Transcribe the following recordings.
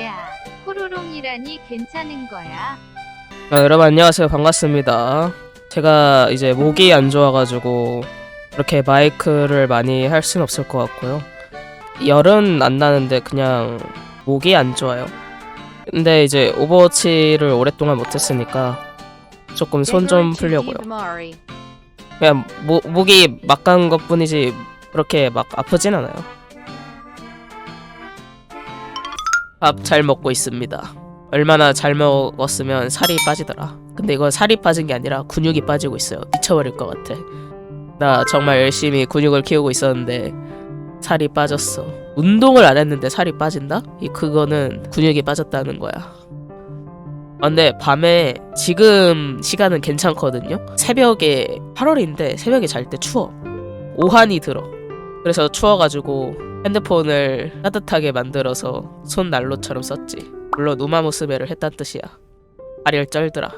야, 호로롱이라니 괜찮은 거야. 아, 여러분 안녕하세요. 반갑습니다. 제가 이제 목이 안 좋아가지고 그렇게 마이크를 많이 할 수는 없을 것 같고요. 열은 안 나는데 그냥 목이 안 좋아요. 근데 이제 오버워치를 오랫동안 못했으니까 조금 손 좀 풀려고요. 그냥 모, 목이 막 간 것 뿐이지 그렇게 막 아프진 않아요 밥 잘 먹고 있습니다 얼마나 잘 먹었으면 살이 빠지더라. 근데 이건 살이 빠진 게 아니라 근육이 빠지고 있어요. 미쳐버릴 것 같아. 나 정말 열심히 근육을 키우고 있었는데 살이 빠졌어. 운동을 안 했는데 살이 빠진다? 이 그거는 근육이 빠졌다는 거야. 아, 근데 밤에 지금 시간은 괜찮거든요. 새벽에 8월인데 새벽에 잘 때 추워. 오한이 들어. 그래서 추워가지고 핸드폰을 따뜻하게 만들어서 손 난로처럼 썼지. 물론 우마무스메를 했단 뜻이야. 아리를 쩔더라.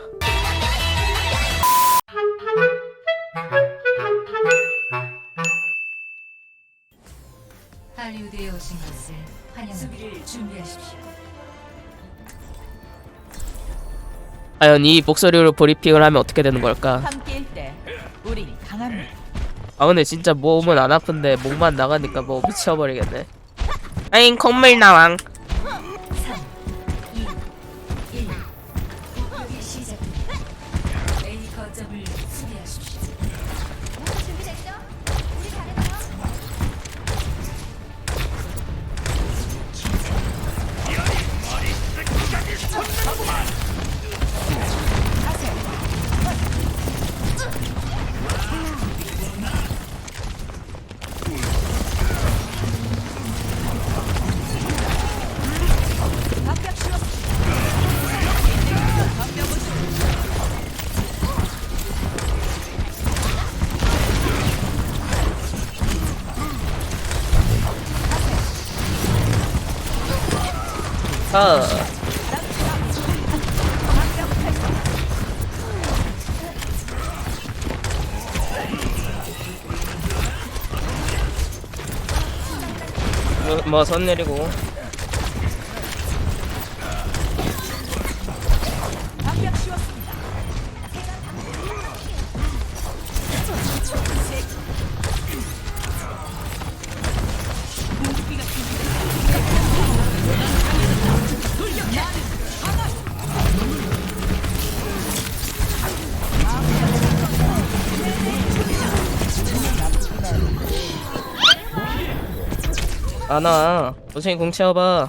할리우드에 오신 것을 환영합니다. 수비를 준비하십시오. 과연 이 목소리로 브리핑을 하면 어떻게 되는 걸까? 함께일 때 우린 강합니다. 아 근데 진짜 몸은 안 아픈데 목만 나가니까 뭐 미쳐버리겠네. 아잉 콩물 나왕. 아. 뭐, 뭐선 내리고 안와 원숭이 공 채워봐.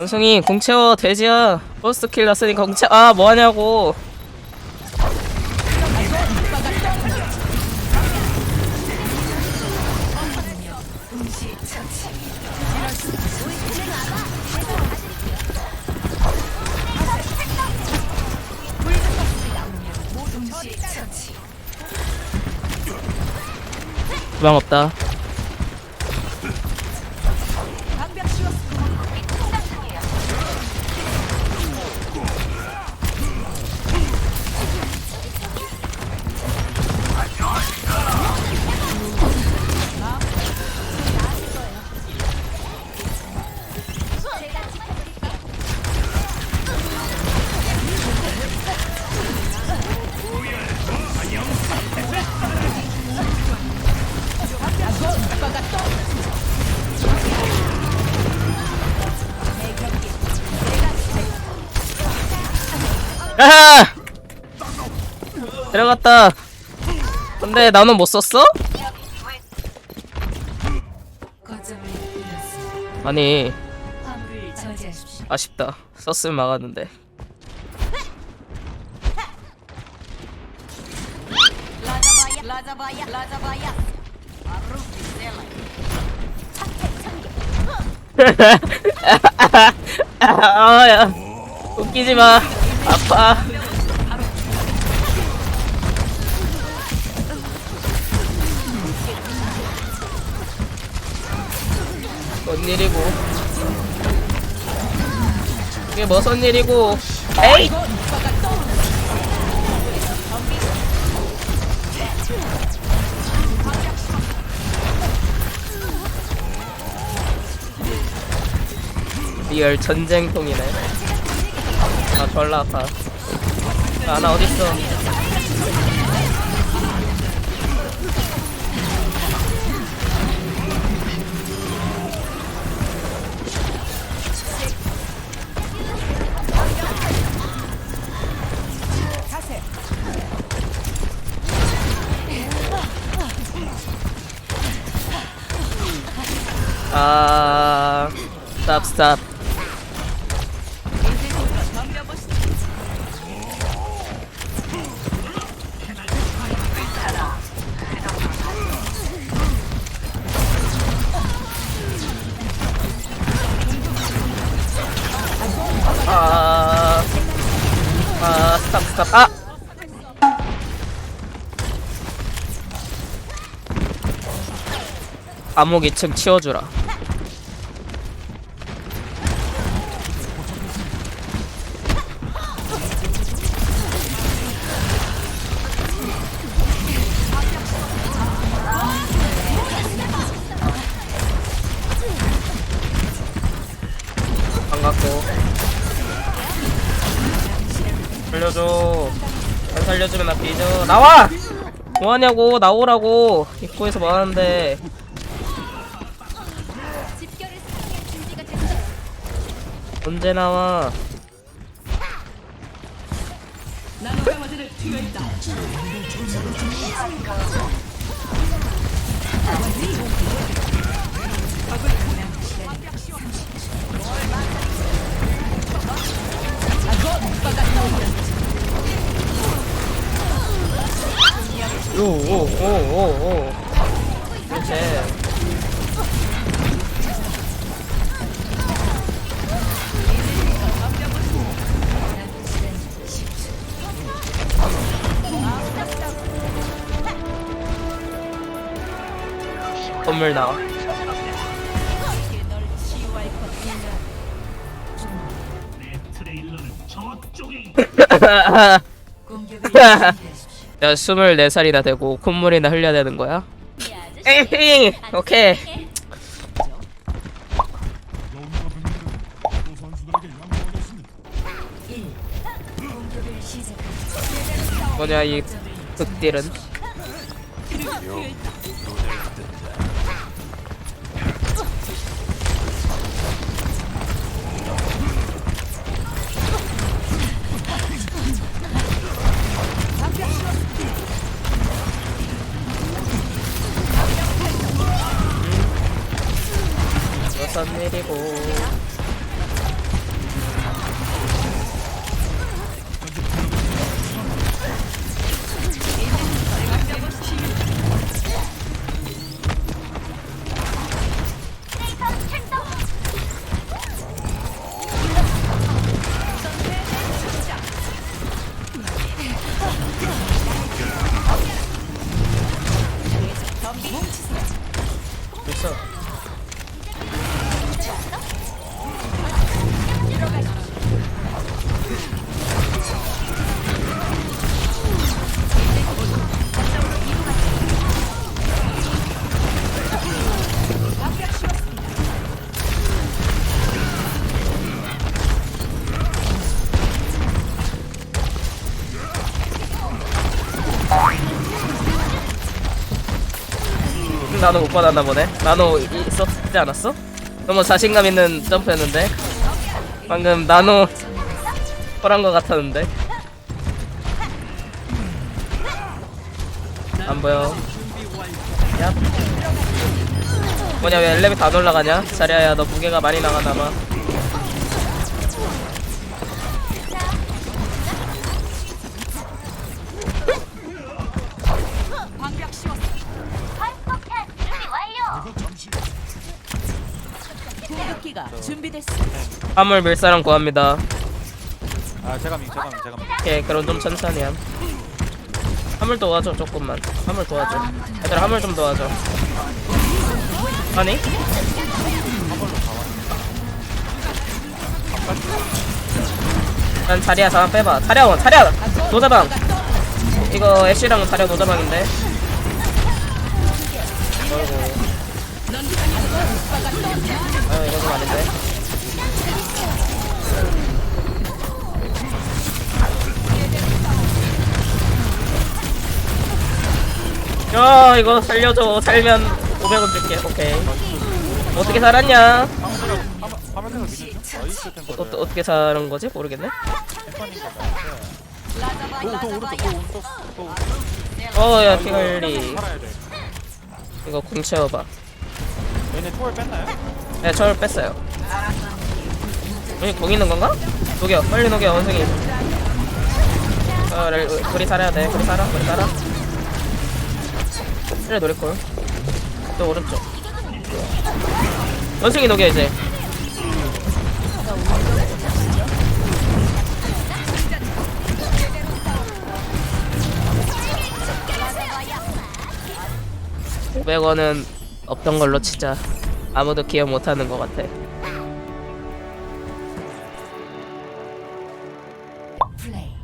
원숭이 공 채워 돼지야. 버스트 킬 났으니까 공 채워. 아 뭐하냐고. 주방 없다 들어갔다. 근데 나는 못 썼어? 아니. 아쉽다. 썼으면 막았는데. 아 야 웃기지 마. 아파. 일이고? 이게 무슨 일이고? 에이! 리얼 전쟁통이네 아 졸라 아파 야, 아나 어딨어 스탑 아, 아, 스탑, 스탑, 아! 암흑 2층 치워주라. 나 뒤져. 나와! 뭐하냐고, 나오라고. 입구에서 뭐하는데. 언제 나와? 오오오오오 그렇지 건물 나와 공격을 야 24살이나 되고 콧물이나 흘려야 되는 거야? 에이 오케이. 뭐냐 이 극딜은 무슨 일이고 나노 못 받았나 보네. 나노 이- 있었지 않았어? 너무 자신감 있는 점프였는데 방금 나노 펄한 것 같았는데 안 보여. 야. 뭐냐 왜 엘리베이터 안 올라가냐? 자리야야 너 무게가 많이 나가나봐. 화물 밀 사람 구합니다. 아 제가 밍 제가 밍 제가 밍 오케이 그럼 좀 천천히 함. 화물 도와줘 조금만. 화물 도와줘 얘들아 화물 좀 도와줘 아니? 난 자리야 잠깐 빼봐. 자리야 원 자리야! 노자방! 이거 애쉬랑 자리야 노자방인데. 어이구 아유 이거 좀 아닌데 야 이거 살려줘. 살면 500원 줄게. 오케이. 어떻게 살았냐? 화면에서? 나이스 어, 템포를 어, 어떻게 사는 거지? 모르겠네. 템퍼님 도또 오른쪽 또 오른쪽 또 오른쪽 어야 살아야 돼 이거 궁 채워봐. 얘네 초월 뺐나요? 네 저를 뺐어요 여기 궁 있는 건가? 녹여 빨리 녹여 원숭이. 어 렐- 우리 살아야 돼. 우리 살아 우리 살아. 그래 노릴걸. 또 오른쪽. 원숭이 녹여 이제. (500원은) 없던 걸로 치자. 아무도 기억 못하는 것 같아 플레이.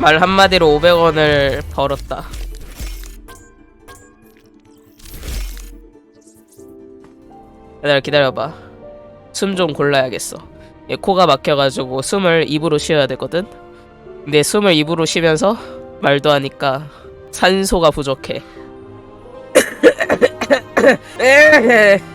말 한마디로 500원을 벌었다. 얘들아 기다려봐. 숨 좀 골라야겠어. 얘 코가 막혀가지고 숨을 입으로 쉬어야 되거든. 근데 숨을 입으로 쉬면서 말도 하니까 산소가 부족해. eh. eh.